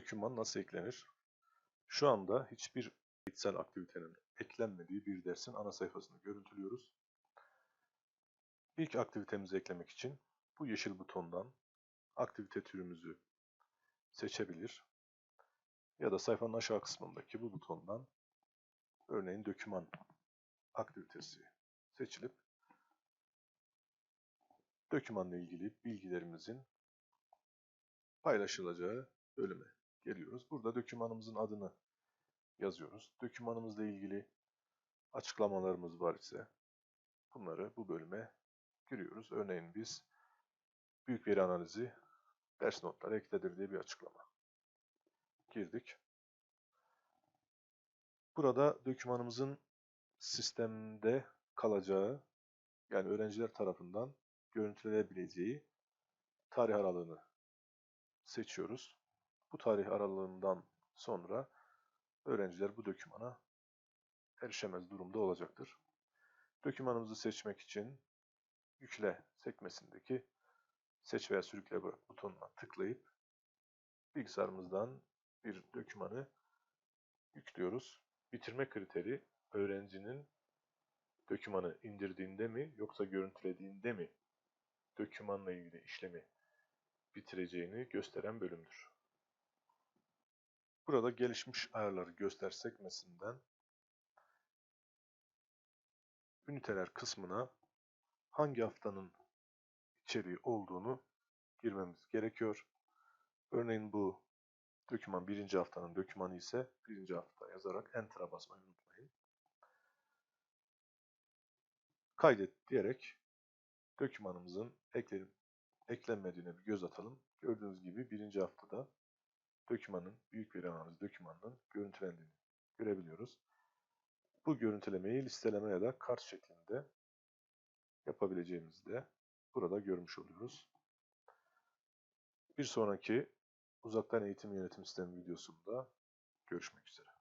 Döküman nasıl eklenir? Şu anda hiçbir eğitsel aktivitenin eklenmediği bir dersin ana sayfasını görüntülüyoruz. İlk aktivitemizi eklemek için bu yeşil butondan aktivite türümüzü seçebilir ya da sayfanın aşağı kısmındaki bu butondan örneğin döküman aktivitesi seçilip dökümanla ilgili bilgilerimizin paylaşılacağı bölüme geliyoruz. Burada dökümanımızın adını yazıyoruz. Dökümanımızla ilgili açıklamalarımız var ise bunları bu bölüme giriyoruz. Örneğin biz büyük veri analizi ders notları ekledir diye bir açıklama girdik. Burada dökümanımızın sistemde kalacağı yani öğrenciler tarafından görüntülenebileceği tarih aralığını seçiyoruz. Bu tarih aralığından sonra öğrenciler bu dökümana erişemez durumda olacaktır. Dökümanımızı seçmek için yükle sekmesindeki seç veya sürükle butonuna tıklayıp bilgisayarımızdan bir dökümanı yüklüyoruz. Bitirme kriteri öğrencinin dökümanı indirdiğinde mi yoksa görüntülediğinde mi dökümanla ilgili işlemi bitireceğini gösteren bölümdür. Burada gelişmiş ayarları göster sekmesinden üniteler kısmına hangi haftanın içeriği olduğunu girmemiz gerekiyor. Örneğin bu döküman birinci haftanın dökümanı ise birinci hafta yazarak Enter'a basmayı unutmayın. Kaydet diyerek dökümanımızın eklenmediğine bir göz atalım. Gördüğünüz gibi birinci haftada dökümanın, büyük veri analiz dökümanının görüntülendiğini görebiliyoruz. Bu görüntülemeyi listeleme ya da kart şeklinde yapabileceğimizi de burada görmüş oluyoruz. Bir sonraki uzaktan eğitim yönetim sistemi videosunda görüşmek üzere.